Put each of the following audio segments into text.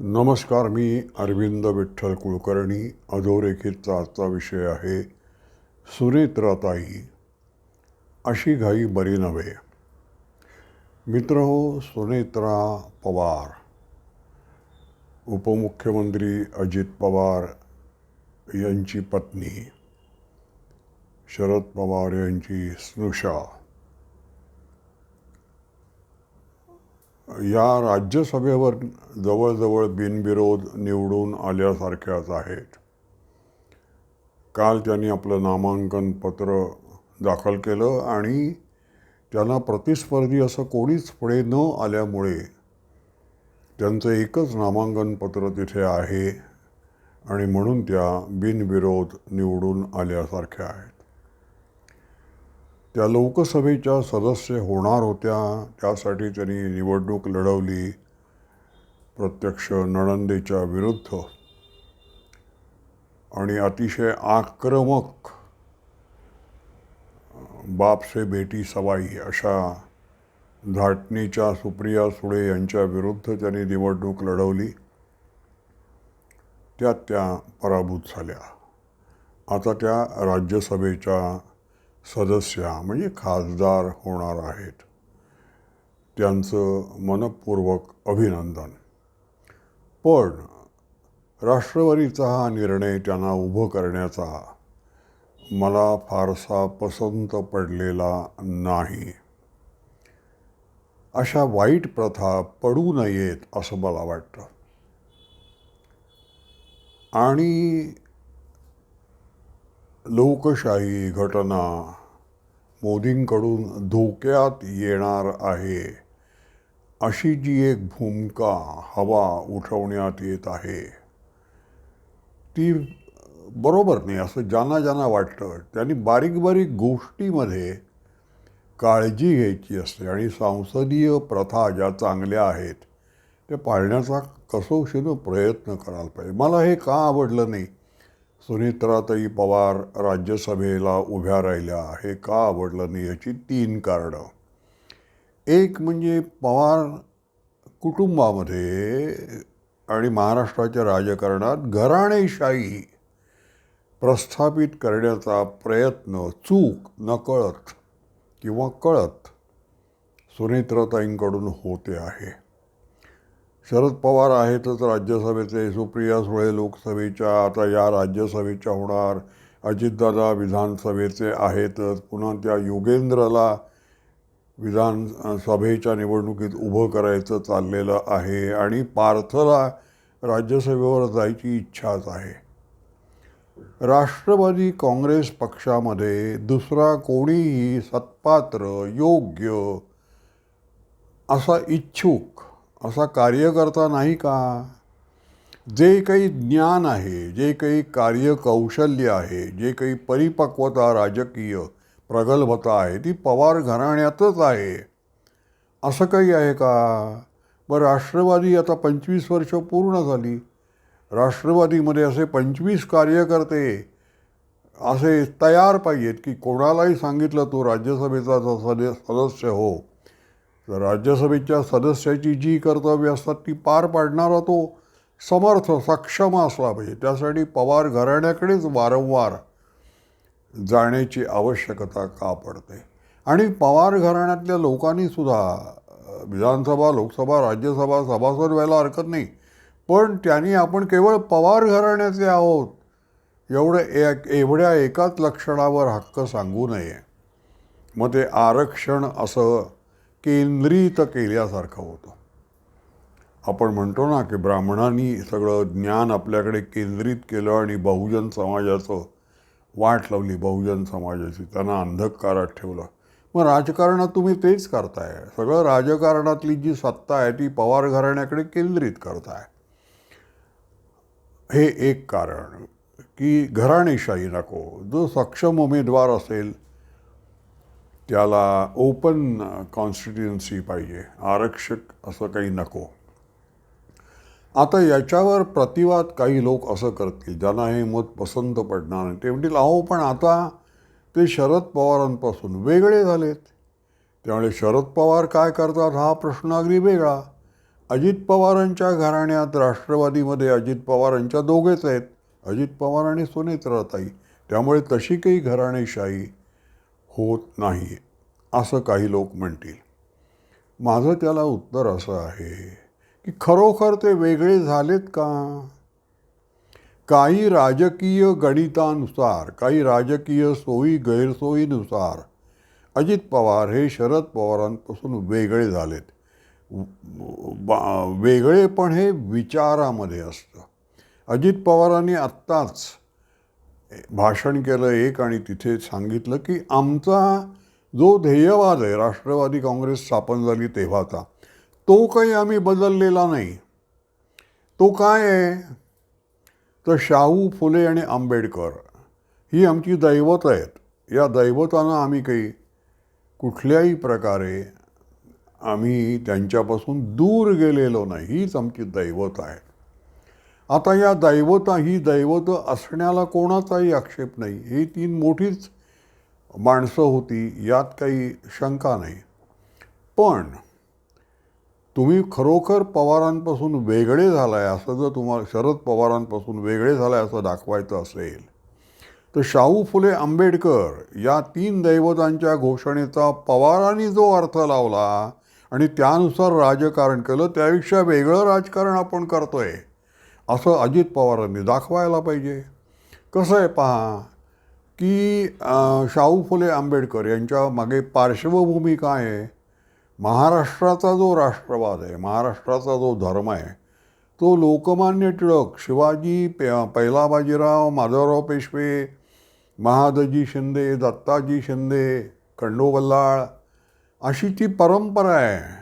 नमस्कार मी अरविंद विठ्ठल कुलकर्णी. अधोरेखितचा आजचा विषय आहे सुनेत्राताई. अशी घाई बरी नव्हे. मित्र हो सुनेत्रा पवार. उपमुख्यमंत्री अजित पवार यांची पत्नी. शरद पवार यांची स्नुषा. या राज्यसभेवर जवळजवळ बिनविरोध निवडून आल्यासारख्याच आहेत. काल त्यांनी आपलं नामांकन पत्र दाखल केलं आणि त्यांना प्रतिस्पर्धी असं कोणीच पुढे न आल्यामुळे त्यांचं एकच नामांकन पत्र तिथे आहे आणि म्हणून त्या बिनविरोध निवडून आल्यासारख्या आहेत. त्या लोकसभेच्या सदस्य होणार होत्या त्यासाठी त्यांनी निवडणूक लढवली. प्रत्यक्ष नणंदेच्या विरुद्ध. आणि अतिशय आक्रमक बाप से बेटी सवाई अशा धाटणीच्या सुप्रिया सुळे यांच्या विरुद्ध त्यांनी निवडणूक लढवली. त्यात त्या पराभूत झाल्या. आता त्या राज्यसभेच्या सदस्य म्हणजे खासदार होणार आहेत. त्यांचं मनपूर्वक अभिनंदन. पण राष्ट्रवादीचा हा निर्णय त्यांना उभं करण्याचा मला फारसा पसंत पडलेला नाही. अशा वाईट प्रथा पडू नयेत असं मला वाटतं. आणि लोकशाही घटना मोदींकडून धोक्यात येणार आहे. अशी जी एक भूमिका हवा उठवण्यात येत आहे ती बरोबर नाही. असं ज्यांना ज्यांना वाटतं त्यांनी बारीक बारीक गोष्टीमध्ये काळजी घ्यायची असते. आणि संसदीय प्रथा ज्या चांगल्या आहेत त्या पाळण्याचा कसोशीनं प्रयत्न करायला पाहिजे. मला हे का आवडलं नाही? सुनित्राताई पवार राज्यसभेला उभ्या राहिल्या. हे का आवडलं नाही याची तीन कारणं. एक म्हणजे पवार कुटुंबामध्ये आणि महाराष्ट्राच्या राजकारणात घराणेशाही प्रस्थापित करण्याचा प्रयत्न चूक नकळत किंवा कळत सुनेत्रताईंकडून होते आहे. शरद पवार आहेतच राज्यसभेचे सुप्रिया सुळे लोकसभेच्या आता या राज्यसभेच्या होणार. अजितदादा विधानसभेचे आहेतच पुन्हा त्या योगेंद्रला विधानसभेच्या निवडणुकीत उभं करायचं चाललेलं आहे आणि पार्थला राज्यसभेवर जायची इच्छाच आहे. राष्ट्रवादी काँग्रेस पक्षामध्ये दुसरा कोणीही सत्पात्र योग्य असा इच्छुक असा कार्यकर्ता नाही का? जे काही ज्ञान आहे जे काही कार्यकौशल्य आहे जे काही परिपक्वता राजकीय प्रगल्भता आहे ती पवार घराण्यातच आहे. असं काही आहे का? मग राष्ट्रवादी आता पंचवीस वर्ष पूर्ण झाली. राष्ट्रवादीमध्ये असे पंचवीस कार्यकर्ते असे तयार पाहिजेत की कोणालाही सांगितलं तो राज्यसभेचा सदस्य सदस्य हो. राज्यसभेच्या सदस्याची जी कर्तव्य असतात ती पार पाडणारा तो समर्थ सक्षम असला पाहिजे. त्यासाठी पवार घराण्याकडेच वारंवार जाण्याची आवश्यकता का पडते? आणि पवार घराण्यातल्या लोकांनी सुद्धा विधानसभा लोकसभा राज्यसभा सभासद व्हायला हरकत नाही. पण त्यांनी आपण केवळ पवार घराण्याचे आहोत एवढं एक एवढ्या एकाच लक्षणावर हक्क सांगू नये. मग ते आरक्षण असं केंद्रित केल्यासारखं होतं. आपण म्हणतो ना की ब्राह्मणांनी सगळं ज्ञान आपल्याकडे केंद्रित केलं आणि बहुजन समाजाचं वाट लावली बहुजन समाजाची. त्यांना अंधकारात ठेवलं. मग राजकारणात तुम्ही तेच करताय. सगळं राजकारणातली जी सत्ता आहे ती पवार घराण्याकडे केंद्रित करताय. हे एक कारण की घराणेशाही नको. जो सक्षम उमेदवार असेल त्याला ओपन कॉन्स्टिट्युन्सी पाहिजे आरक्षक असं काही नको. आता याच्यावर प्रतिवाद काही लोक असं करतील ज्यांना हे मत पसंत पडणार नाही. ते म्हणतील अहो पण आता ते शरद पवारांपासून वेगळे झालेत. त्यामुळे शरद पवार काय करतात हा प्रश्न अगदी वेगळा. अजित पवारांच्या घराण्यात राष्ट्रवादीमध्ये अजित पवारांच्या दोघेच आहेत. अजित पवार आणि सुनेत्राताई त्यामुळे तशी काही घराणेशाही होत नाही असं काही लोक म्हणतील. माझं त्याला उत्तर असं आहे की खरोखर ते वेगळे झालेत का? काही राजकीय गणितानुसार काही राजकीय सोयी गैरसोयीनुसार अजित पवार हे शरद पवारांपासून वेगळे झालेत. बा- वेगळेपण हे विचारामध्ये असतं. अजित पवारांनी आत्ताच भाषण केलं एक आणि तिथे सांगितलं की आमचा जो ध्येयवाद आहे राष्ट्रवादी काँग्रेस स्थापन झाली तेव्हाचा तो काही आम्ही बदललेला नाही. तो काय आहे? तर शाहू फुले आणि आंबेडकर ही आमची दैवत आहेत. या दैवतानं आम्ही काही कुठल्याही प्रकारे आम्ही त्यांच्यापासून दूर गेलेलो नाही. हीच आमची दैवत आहे. आता या दैवता ही दैवत असण्याला कोणाचाही आक्षेप नाही. ही तीन मोठीच माणसं होती यात काही शंका नाही. पण तुम्ही खरोखर पवारांपासून वेगळे झालाय असं जर तुम्हाला शरद पवारांपासून वेगळे झालाय असं दाखवायचं असेल तर शाहू फुले आंबेडकर या तीन दैवतांच्या घोषणेचा पवारांनी जो अर्थ लावला आणि त्यानुसार राजकारण केलं त्यापेक्षा वेगळं राजकारण आपण करतोय. असं अजित पवारांनी दाखवायला पाहिजे. कसं आहे पहा की शाहू फुले आंबेडकर यांच्या मागे पार्श्वभूमी काय आहे? महाराष्ट्राचा जो राष्ट्रवाद आहे महाराष्ट्राचा जो धर्म आहे तो लोकमान्य टिळक शिवाजी पे पहिला बाजीराव माधवराव पेशवे महादजी शिंदे दत्ताजी शिंदे खंडोबल्लाळ अशी ती परंपरा आहे.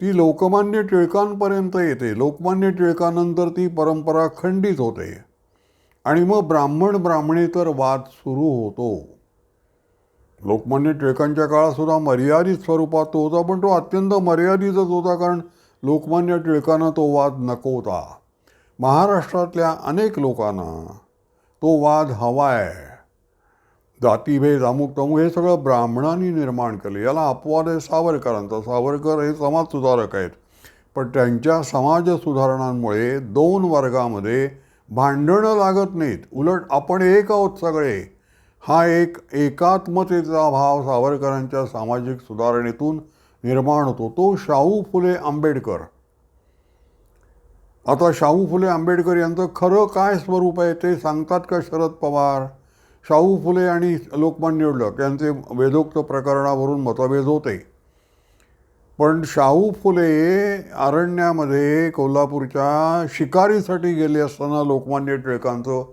ती लोकमान्य टिळकांपर्यंत येते. लोकमान्य टिळकानंतर ती परंपरा खंडित होते. आणि मग ब्राह्मण ब्राह्मणेतर वाद सुरू होतो. लोकमान्य टिळकांच्या काळातसुद्धा मर्यादित स्वरूपात तो होता पण तो अत्यंत मर्यादितच होता कारण लोकमान्य टिळकांना तो वाद नको होता महाराष्ट्रातल्या अनेक लोकांना तो वाद हवा आहे जातीभेद अमुक तमुक हे सगळं ब्राह्मणांनी निर्माण केलं. याला अपवाद आहे सावरकरांचा सावरकर हे समाजसुधारक आहेत. पण त्यांच्या समाज सुधारणांमुळे दोन वर्गामध्ये भांडणं लागत नाहीत. उलट आपण एक आहोत सगळे. हा एक एकात्मतेचा भाव सावरकरांच्या सामाजिक सुधारणेतून निर्माण होतो. तो शाहू फुले आंबेडकर. आता शाहू फुले आंबेडकर यांचं खरं काय स्वरूप आहे ते सांगतात का शरद पवार? शाहू फुले आणि लोकमान्य टिळक यांचे वेदोक्त प्रकरणावरून मतभेद होते. पण शाहू फुले अरण्यामध्ये कोल्हापूरच्या शिकारीसाठी गेले असताना लोकमान्य टिळकांचं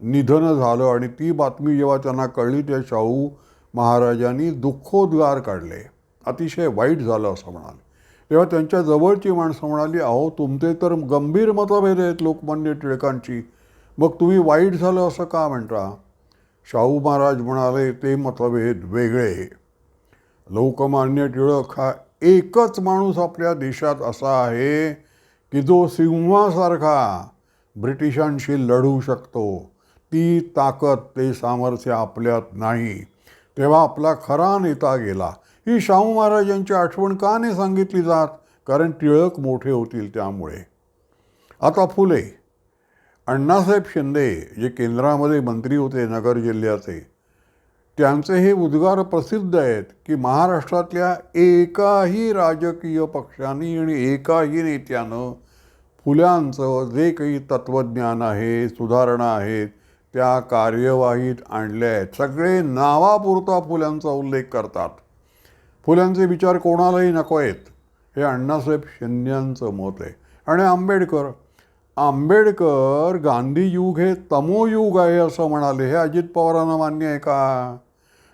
निधन झालं आणि ती बातमी जेव्हा त्यांना कळली त्या शाहू महाराजांनी दुःखोद्गार काढले. अतिशय वाईट झालं असं म्हणाले. तेव्हा त्यांच्या जवळची माणसं म्हणाली अहो तुमचे तर गंभीर मतभेद आहेत लोकमान्य टिळकांची. मग तुम्ही वाईट झालं असं का म्हणता? शाहू महाराज म्हणाले ते मतभेद वेगळे लोकमान्य टिळक हा एकच माणूस आपल्या देशात असा आहे की जो सिंहासारखा ब्रिटिशांशी लढू शकतो. ती ताकद ते सामर्थ्य आपल्यात नाही. तेव्हा आपला खरा नेता गेला. ही शाहू महाराजांची आठवण का नाही सांगितली जात? कारण टिळक मोठे होतील त्यामुळे. आता फुले. अण्णासाहेब शिंदे जे केंद्रामध्ये मंत्री होते नगर जिल्ह्याचे त्यांचे हे उद्गार प्रसिद्ध आहेत की महाराष्ट्रातल्या एकाही राजकीय पक्षांनी आणि एकाही नेत्यानं फुल्यांचं जे काही तत्त्वज्ञान आहे सुधारणा आहेत त्या कार्यवाहीत आणल्या आहेत. सगळे नावापुरता फुल्यांचा उल्लेख करतात. फुल्यांचे विचार कोणालाही नको आहेत हे अण्णासाहेब शिंद्यांचं मत आहे. आणि आंबेडकर आंबेडकर गांधी युग हे तमोयुग आहे असं म्हणाले. हे अजित पवारांना मान्य आहे का?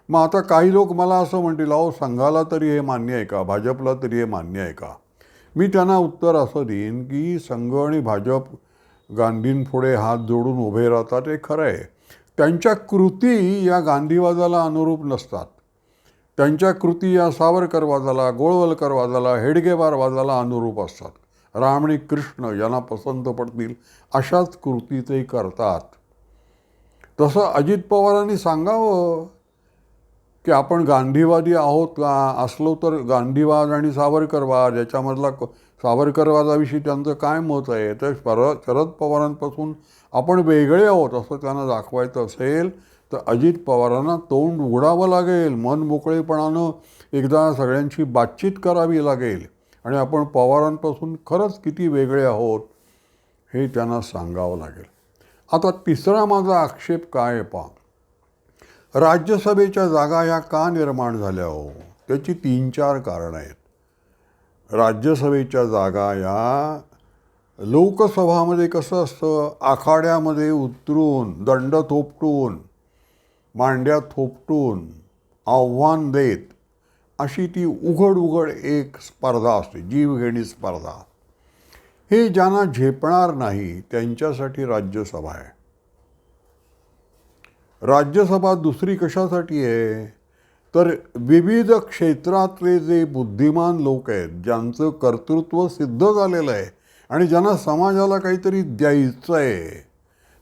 मग आता काही लोक मला असं म्हणतील अहो संघाला तरी हे मान्य आहे का? भाजपला तरी हे मान्य आहे का? मी त्यांना उत्तर असं देईन की संघ आणि भाजप गांधींपुढे हात जोडून उभे राहतात हे खरं आहे. त्यांच्या कृती या गांधीवादाला अनुरूप नसतात. त्यांच्या कृती या सावरकरवादाला गोळवलकरवादाला हेडगेवारवादाला अनुरूप असतात. राम आणि कृष्ण यांना पसंत पडतील अशाच कृती ते करतात. तसं अजित पवारांनी सांगावं की आपण गांधीवादी आहोत का? असलो तर गांधीवाद आणि सावरकरवाद याच्यामधला क- सावरकरवादाविषयी त्यांचं काय मत आहे? तर शरद शरद पवारांपासून आपण वेगळे आहोत असं त्यांना दाखवायचं असेल तर अजित पवारांना तोंड उघडावं लागेल मन मोकळेपणानं एकदा सगळ्यांशी बातचीत करावी लागेल. आणि आपण पवारांपासून खरंच किती वेगळे आहोत हे त्यांना सांगावं लागेल. आता तिसरा माझा आक्षेप काय आहे पहा. राज्यसभेच्या जागा ह्या का निर्माण झाल्या हो? त्याची तीन चार कारणं आहेत. राज्यसभेच्या जागा या लोकसभामध्ये कसं असतं? आखाड्यामध्ये उतरून दंड थोपटून मांड्या थोपटून आव्हान देत अशी ती उघड उघड एक स्पर्धा असते जीवघेणी स्पर्धा. हे ज्यांना झेपणार नाही त्यांच्यासाठी राज्यसभा आहे. राज्यसभा दुसरी कशासाठी आहे? तर विविध क्षेत्रातले जे बुद्धिमान लोक आहेत ज्यांचं कर्तृत्व सिद्ध झालेलं आहे आणि ज्यांना समाजाला काहीतरी द्यायचं आहे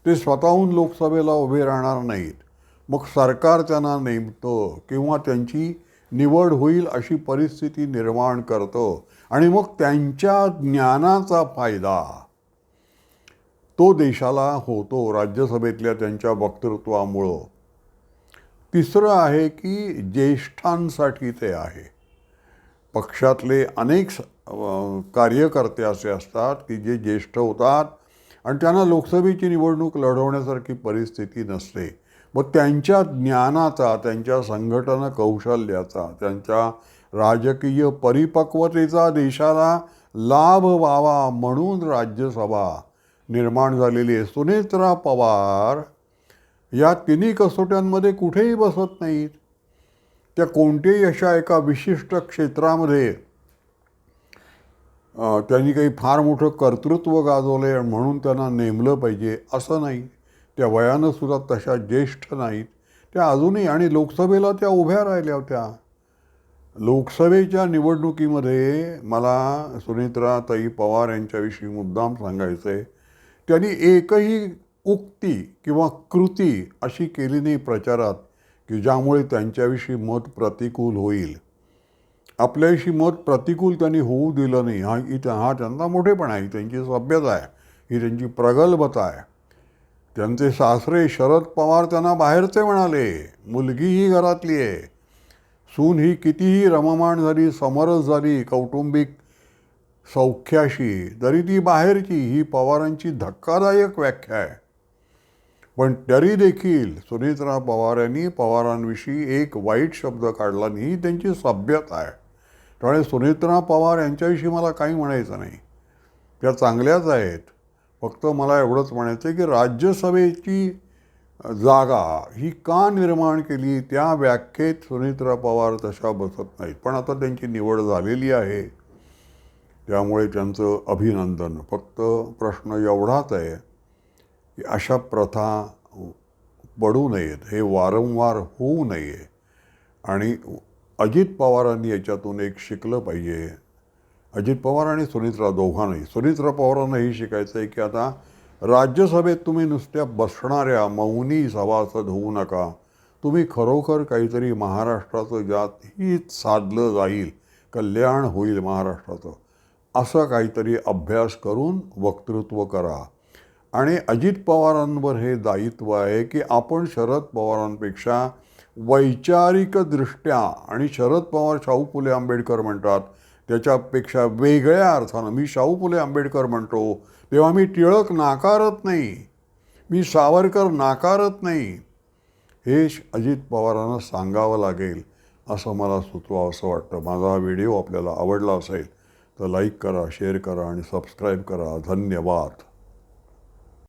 ते स्वतःहून लोकसभेला उभे राहणार नाहीत. मग सरकार त्यांना नेमतं किंवा त्यांची निवड होईल अशी परिस्थिती निर्माण करतं आणि मग त्यांच्या ज्ञानाचा फायदा तो देशाला होतो राज्यसभेतल्या त्यांच्या वक्तृत्वामुळं. तिसरं आहे की ज्येष्ठांसाठी ते आहे. पक्षातले अनेक कार्यकर्ते असे असतात की जे ज्येष्ठ होतात आणि त्यांना लोकसभेची निवडणूक लढवण्यासारखी परिस्थिती नसते. मग त्यांच्या ज्ञानाचा त्यांच्या संघटन कौशल्याचा त्यांच्या राजकीय परिपक्वतेचा देशाला लाभ व्हावा म्हणून राज्यसभा निर्माण झालेली आहे. सुनेत्रा पवार या तिन्ही कसोट्यांमध्ये कुठेही बसत नाहीत. त्या कोणत्याही अशा एका विशिष्ट क्षेत्रामध्ये त्यांनी काही फार मोठं कर्तृत्व गाजवलं आहे म्हणून त्यांना नेमलं पाहिजे असं नाही. त्या वयानं सुद्धा तशा ज्येष्ठ नाहीत. त्या अजूनही आणि लोकसभेला त्या उभ्या राहिल्या होत्या. लोकसभेच्या निवडणुकीमध्ये मला सुनेत्राताई पवार यांच्याविषयी मुद्दाम सांगायचं आहे त्यांनी एकही उक्ती किंवा कृती अशी केली नाही प्रचारात की ज्यामुळे त्यांच्याविषयी मत प्रतिकूल होईल. आपल्याविषयी मत प्रतिकूल त्यांनी होऊ दिलं नाही. हा ही हा त्यांचा मोठेपणा आहे. त्यांची सभ्यता आहे. ही त्यांची प्रगल्भता आहे. त्यांचे सासरे शरद पवार त्यांना बाहेरचे म्हणाले मुलगी ही घरातली आहे. सून ही कितीही रममाण झाली समरस झाली कौटुंबिक सौख्याशी तरी ती बाहेरची ही पवारांची धक्कादायक व्याख्या आहे. पण तरी देखील सुनीत्रा पवार यांनी पवारांविषयी एक वाईट शब्द काढला नाही ही त्यांची सभ्यता आहे. त्यामुळे सुनीत्रा पवार यांच्याविषयी मला काही म्हणायचं नाही. त्या चांगल्याच आहेत. फक्त मला एवढंच म्हणायचं आहे की राज्यसभेची जागा ही का निर्माण केली? त्या व्याख्येत सुनीत्रा पवार तशा बसत नाहीत. पण आता त्यांची निवड झालेली आहे. त्यामुळे त्यांचं अभिनंदन. फक्त प्रश्न एवढाच आहे की अशा प्रथा पडू नयेत. हे वारंवार होऊ नये. आणि अजित पवारांनी याच्यातून एक शिकलं पाहिजे. अजित पवार आणि सुनित्रा दोघांनाही. सुनित्रा पवारांनाही शिकायचं आहे की आता राज्यसभेत तुम्ही नुसत्या बसणाऱ्या मौनी सभासद होऊ नका. तुम्ही खरोखर काहीतरी महाराष्ट्राचं ज्यात हित साधलं जाईल. कल्याण होईल महाराष्ट्राचं. असं काहीतरी अभ्यास करून वक्तृत्व करा. आणि अजित पवारांवर हे दायित्व आहे की आपण शरद पवारांपेक्षा वैचारिकदृष्ट्या आणि शरद पवार शाहू फुले आंबेडकर म्हणतात त्याच्यापेक्षा वेगळ्या अर्थानं मी शाहू फुले आंबेडकर म्हणतो तेव्हा मी टिळक नाकारत नाही मी सावरकर नाकारत नाही. हे श- अजित पवारांना सांगावं लागेल असं मला सुचवा असं वाटतं. माझा हा व्हिडिओ आपल्याला आवडला असेल तर लाईक करा शेअर करा आणि सबस्क्राईब करा. धन्यवाद.